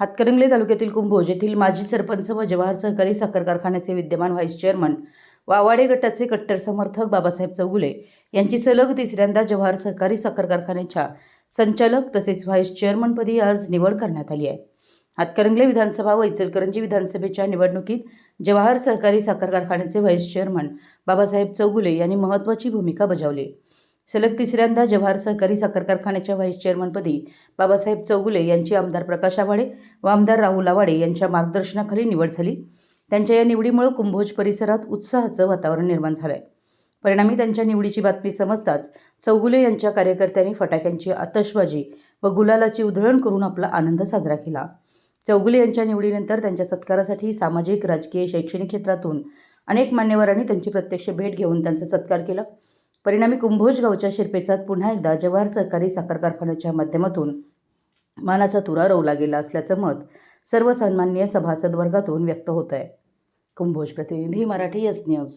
हातकणंगले तालुक्यातील कुंभोज येथील माजी सरपंच व जवाहर सहकारी साखर कारखान्याचे विद्यमान व्हाईस चेअरमन वावाडे गटाचे कट्टर समर्थक बाबासाहेब चौगुले यांची सलग तिसऱ्यांदा जवाहर सहकारी साखर कारखान्याच्या संचालक तसेच व्हाईस चेअरमनपदी आज निवड करण्यात आली आहे. हातकरंगले विधानसभा व इचलकरंजी विधानसभेच्या निवडणुकीत जवाहर सहकारी साखर कारखान्याचे व्हाईस चेअरमन बाबासाहेब चौगुले यांनी महत्त्वाची भूमिका बजावली. सलग तिसऱ्यांदा जवाहर सहकारी साखर कारखान्याच्या व्हाईस चेअरमनपदी बाबासाहेब चौगुले यांची आमदार प्रकाश आवाडे व आमदार राहुल आवाडे यांच्या मार्गदर्शनाखाली निवड झाली. त्यांच्या या निवडीमुळे कुंभोज परिसरात उत्साहाचं वातावरण निर्माण झालं आहे परिणामी त्यांच्या निवडीची बातमी समजताच चौगुले यांच्या कार्यकर्त्यांनी फटाक्यांची आतषबाजी व गुलालाची उधळण करून आपला आनंद साजरा केला. चौगुले यांच्या निवडीनंतर त्यांच्या सत्कारासाठी सामाजिक राजकीय शैक्षणिक क्षेत्रातून अनेक मान्यवरांनी त्यांची प्रत्यक्ष भेट घेऊन त्यांचा सत्कार केला. परिणामी कुंभोज गावच्या शिरपेचात पुन्हा एकदा जवाहर सहकारी साखर कारखान्याच्या माध्यमातून मानाचा तुरा रोवला गेला असल्याचं मत सर्व सन्माननीय सभासद वर्गातून व्यक्त होत आहे कुंभोज प्रतिनिधी मराठी एस न्यूज.